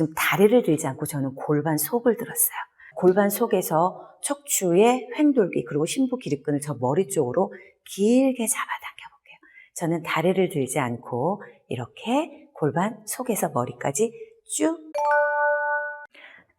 지금 다리를 들지 않고 저는 골반 속을 들었어요. 골반 속에서 척추의 횡돌기 그리고 심부 기립근을 저 머리 쪽으로 길게 잡아당겨 볼게요. 저는 다리를 들지 않고 이렇게 골반 속에서 머리까지 쭉.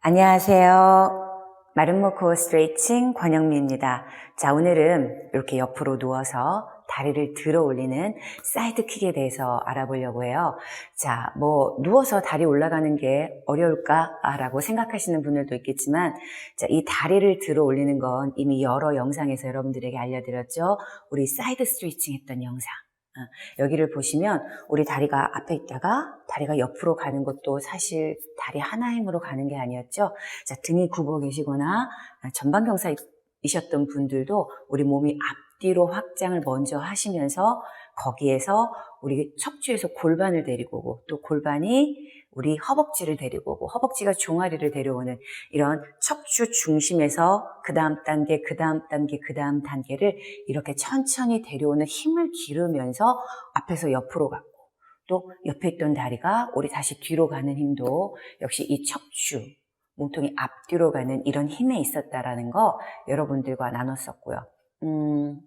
안녕하세요. 마름모 코어 스트레이칭 권영미입니다. 자, 오늘은 이렇게 옆으로 누워서 다리를 들어 올리는 사이드킥에 대해서 알아보려고 해요. 자, 뭐, 누워서 다리 올라가는 게 어려울까라고 생각하시는 분들도 있겠지만, 자, 이 다리를 들어 올리는 건 이미 여러 영상에서 여러분들에게 알려드렸죠. 우리 사이드 스트레이칭 했던 영상. 어, 여기를 보시면 우리 다리가 앞에 있다가 다리가 옆으로 가는 것도 사실 다리 하나 힘으로 가는 게 아니었죠. 자, 등이 굽어 계시거나 전방경사이셨던 분들도 우리 몸이 앞뒤로 확장을 먼저 하시면서 거기에서 우리 척추에서 골반을 데리고 오고 또 골반이 우리 허벅지를 데리고 오고 허벅지가 종아리를 데려오는 이런 척추 중심에서 그 다음 단계, 그 다음 단계, 그 다음 단계를 이렇게 천천히 데려오는 힘을 기르면서 앞에서 옆으로 갔고 또 옆에 있던 다리가 우리 다시 뒤로 가는 힘도 역시 이 척추, 몸통이 앞뒤로 가는 이런 힘에 있었다라는 거 여러분들과 나눴었고요. 음,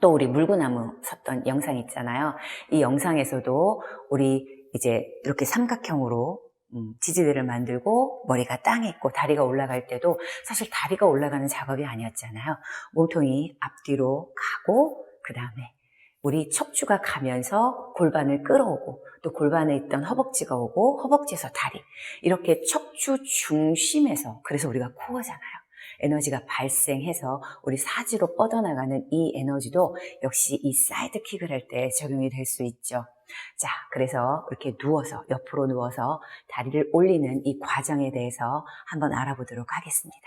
또 우리 물구나무 섰던 영상 있잖아요. 이 영상에서도 우리 이제 이렇게 삼각형으로 음, 지지대를 만들고 머리가 땅에 있고 다리가 올라갈 때도 사실 다리가 올라가는 작업이 아니었잖아요. 몸통이 앞뒤로 가고 그 다음에 우리 척추가 가면서 골반을 끌어오고 또 골반에 있던 허벅지가 오고 허벅지에서 다리 이렇게 척추 중심에서 그래서 우리가 코어잖아요. 에너지가 발생해서 우리 사지로 뻗어나가는 이 에너지도 역시 이 사이드킥을 할 때 적용이 될 수 있죠. 자, 그래서 이렇게 누워서, 옆으로 누워서 다리를 올리는 이 과정에 대해서 한번 알아보도록 하겠습니다.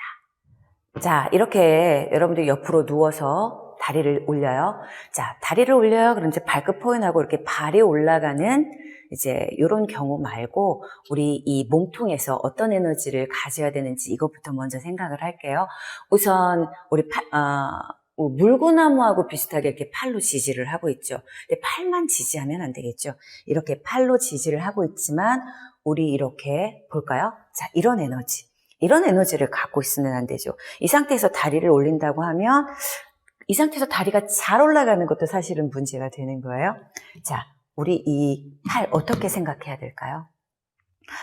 자, 이렇게 여러분들 옆으로 누워서 다리를 올려요. 자, 다리를 올려요. 그럼 이제 발끝 포인하고 이렇게 발이 올라가는 이제 이런 경우 말고 우리 이 몸통에서 어떤 에너지를 가져야 되는지 이것부터 먼저 생각을 할게요. 우선 우리 팔, 어, 뭐 물구나무하고 비슷하게 이렇게 팔로 지지를 하고 있죠. 근데 팔만 지지하면 안 되겠죠. 이렇게 팔로 지지를 하고 있지만 우리 이렇게 볼까요? 자, 이런 에너지. 이런 에너지를 갖고 있으면 안 되죠. 이 상태에서 다리를 올린다고 하면 이 상태에서 다리가 잘 올라가는 것도 사실은 문제가 되는 거예요. 자, 우리 이 팔 어떻게 생각해야 될까요?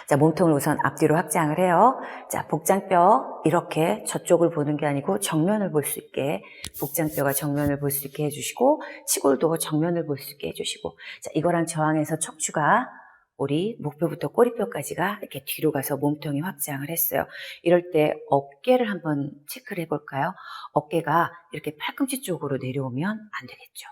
자, 몸통을 우선 앞뒤로 확장을 해요. 자, 복장뼈 이렇게 저쪽을 보는 게 아니고 정면을 볼 수 있게 복장뼈가 정면을 볼 수 있게 해주시고 치골도 정면을 볼 수 있게 해주시고 자, 이거랑 저항해서 척추가 우리 목뼈부터 꼬리뼈까지가 이렇게 뒤로 가서 몸통이 확장을 했어요. 이럴 때 어깨를 한번 체크를 해볼까요? 어깨가 이렇게 팔꿈치 쪽으로 내려오면 안 되겠죠.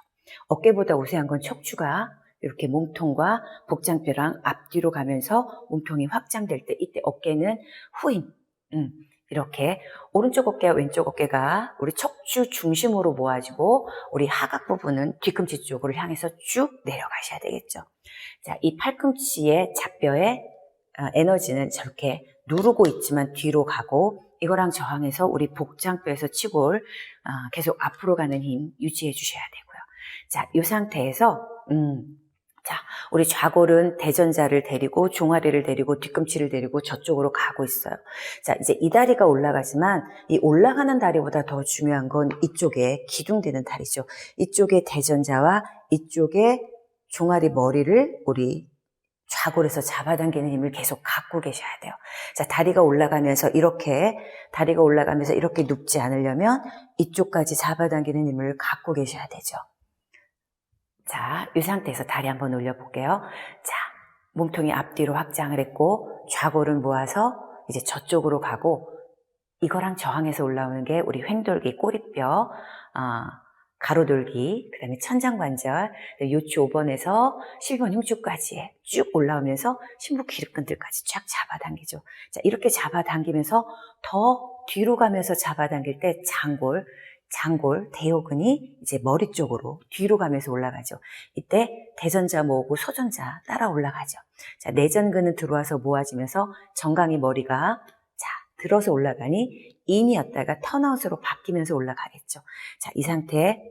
어깨보다 우세한 건 척추가 이렇게 몸통과 복장뼈랑 앞뒤로 가면서 몸통이 확장될 때 이때 어깨는 후임 음, 이렇게 오른쪽 어깨와 왼쪽 어깨가 우리 척추 중심으로 모아지고 우리 하각 부분은 뒤꿈치 쪽으로 향해서 쭉 내려가셔야 되겠죠. 자, 이 팔꿈치의 잡뼈의 어, 에너지는 저렇게 누르고 있지만 뒤로 가고 이거랑 저항해서 우리 복장뼈에서 치골 어, 계속 앞으로 가는 힘 유지해 주셔야 되고요. 자, 이 상태에서 음, 자, 우리 좌골은 대전자를 데리고 종아리를 데리고 뒤꿈치를 데리고 저쪽으로 가고 있어요. 자, 이제 이 다리가 올라가지만 이 올라가는 다리보다 더 중요한 건 이쪽에 기둥되는 다리죠. 이쪽에 대전자와 이쪽에 종아리 머리를 우리 좌골에서 잡아당기는 힘을 계속 갖고 계셔야 돼요. 자, 다리가 올라가면서 이렇게, 다리가 올라가면서 이렇게 눕지 않으려면 이쪽까지 잡아당기는 힘을 갖고 계셔야 되죠. 자, 이 상태에서 다리 한번 올려볼게요. 자, 몸통이 앞뒤로 확장을 했고, 좌골은 모아서 이제 저쪽으로 가고, 이거랑 저항해서 올라오는 게 우리 횡돌기, 꼬리뼈, 어, 가로돌기, 그 다음에 천장관절, 요추 5번에서 10번 흉추까지 쭉 올라오면서 심부 기립근들까지 쫙 잡아당기죠. 자, 이렇게 잡아당기면서 더 뒤로 가면서 잡아당길 때 장골, 장골, 대요근이 이제 머리 쪽으로 뒤로 가면서 올라가죠. 이때 대전자 모으고 소전자 따라 올라가죠. 자, 내전근은 들어와서 모아지면서 정강이 머리가 자, 들어서 올라가니 인이었다가 턴아웃으로 바뀌면서 올라가겠죠. 자, 이 상태에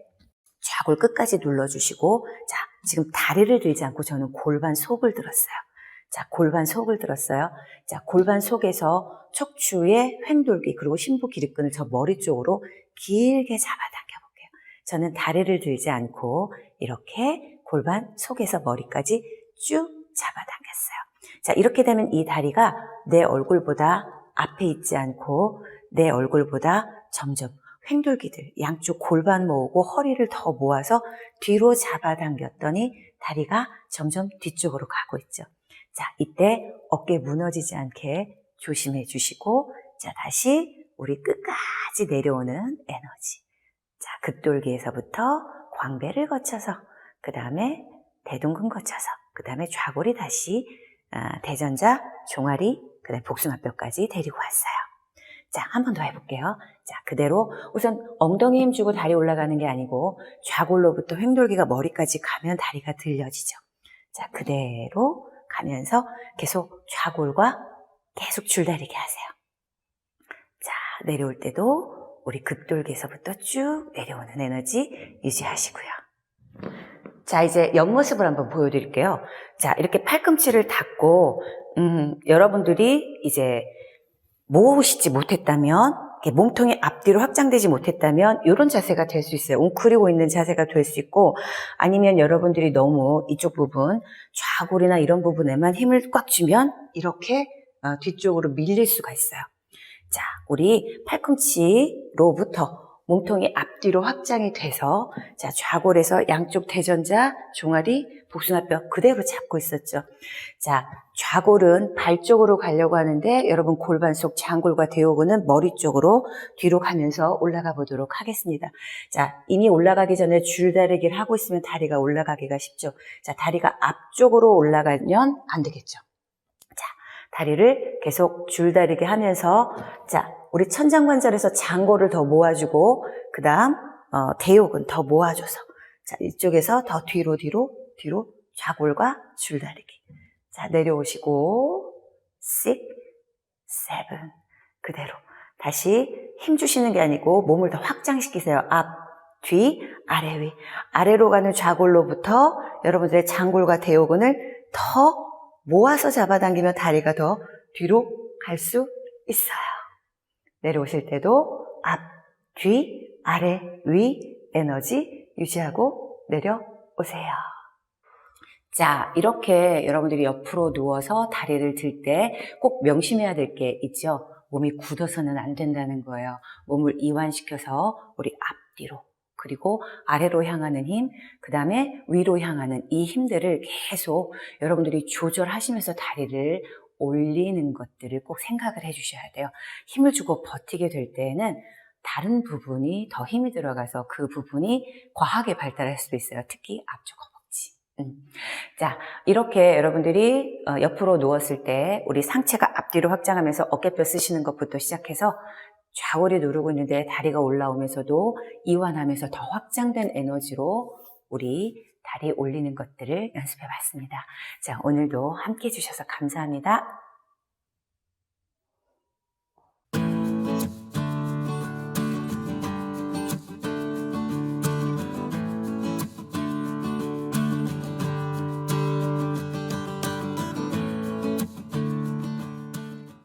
좌골 끝까지 눌러주시고, 자, 지금 다리를 들지 않고 저는 골반 속을 들었어요. 자, 골반 속을 들었어요. 자, 골반 속에서 척추의 횡돌기 그리고 심부 기립근을 저 머리 쪽으로 길게 잡아당겨 볼게요. 저는 다리를 들지 않고 이렇게 골반 속에서 머리까지 쭉 잡아당겼어요. 자, 이렇게 되면 이 다리가 내 얼굴보다 앞에 있지 않고 내 얼굴보다 점점 횡돌기들, 양쪽 골반 모으고 허리를 더 모아서 뒤로 잡아당겼더니 다리가 점점 뒤쪽으로 가고 있죠. 자, 이때 어깨 무너지지 않게 조심해 주시고, 자, 다시 우리 끝까지 내려오는 에너지. 자, 극돌기에서부터 광배를 거쳐서, 그 다음에 대둔근 거쳐서, 그 다음에 좌골이 다시 아, 대전자, 종아리, 그 다음에 복숭아뼈까지 데리고 왔어요. 자, 한 번 더 해볼게요. 자, 그대로 우선 엉덩이 힘 주고 다리 올라가는 게 아니고 좌골로부터 횡돌기가 머리까지 가면 다리가 들려지죠. 자, 그대로 가면서 계속 좌골과 계속 줄다리기 하세요. 자, 내려올 때도 우리 극돌기에서부터 쭉 내려오는 에너지 유지하시고요. 자, 이제 옆모습을 한번 보여드릴게요. 자, 이렇게 팔꿈치를 닫고, 음, 여러분들이 이제 모으시지 못했다면, 몸통이 앞뒤로 확장되지 못했다면, 이런 자세가 될 수 있어요. 웅크리고 있는 자세가 될 수 있고, 아니면 여러분들이 너무 이쪽 부분, 좌골이나 이런 부분에만 힘을 꽉 주면, 이렇게 어, 뒤쪽으로 밀릴 수가 있어요. 자, 우리 팔꿈치로부터 몸통이 앞뒤로 확장이 돼서 자 좌골에서 양쪽 대전자, 종아리, 복숭아뼈 그대로 잡고 있었죠. 자 좌골은 발 쪽으로 가려고 하는데 여러분 골반 속 장골과 대호근은 머리 쪽으로 뒤로 가면서 올라가 보도록 하겠습니다. 자 이미 올라가기 전에 줄다리기를 하고 있으면 다리가 올라가기가 쉽죠. 자 다리가 앞쪽으로 올라가면 안 되겠죠. 자 다리를 계속 줄다리기 하면서 자 우리 천장관절에서 장골을 더 모아주고 그 다음 어, 대욕은 더 모아줘서 자 이쪽에서 더 뒤로 뒤로 뒤로 좌골과 줄다리기. 자 내려오시고 6, 7 그대로. 다시 힘 주시는 게 아니고 몸을 더 확장시키세요. 앞, 뒤, 아래, 위. 아래로 가는 좌골로부터 여러분들의 장골과 대욕근을 더 모아서 잡아당기면 다리가 더 뒤로 갈 수 있어요 내려오실 때도 앞, 뒤, 아래, 위 에너지 유지하고 내려오세요. 자, 이렇게 여러분들이 옆으로 누워서 다리를 들 때 꼭 명심해야 될 게 있죠. 몸이 굳어서는 안 된다는 거예요. 몸을 이완시켜서 우리 앞뒤로 그리고 아래로 향하는 힘, 그 다음에 위로 향하는 이 힘들을 계속 여러분들이 조절하시면서 다리를 올리는 것들을 꼭 생각을 해주셔야 돼요. 힘을 주고 버티게 될 때에는 다른 부분이 더 힘이 들어가서 그 부분이 과하게 발달할 수도 있어요. 특히 앞쪽 허벅지. 음. 자, 이렇게 여러분들이 어, 옆으로 누웠을 때 우리 상체가 앞뒤로 확장하면서 어깨뼈 쓰시는 것부터 시작해서 좌골이 누르고 있는데 다리가 올라오면서도 이완하면서 더 확장된 에너지로 우리 다리 올리는 것들을 연습해 봤습니다. 자, 오늘도 함께 해주셔서 감사합니다.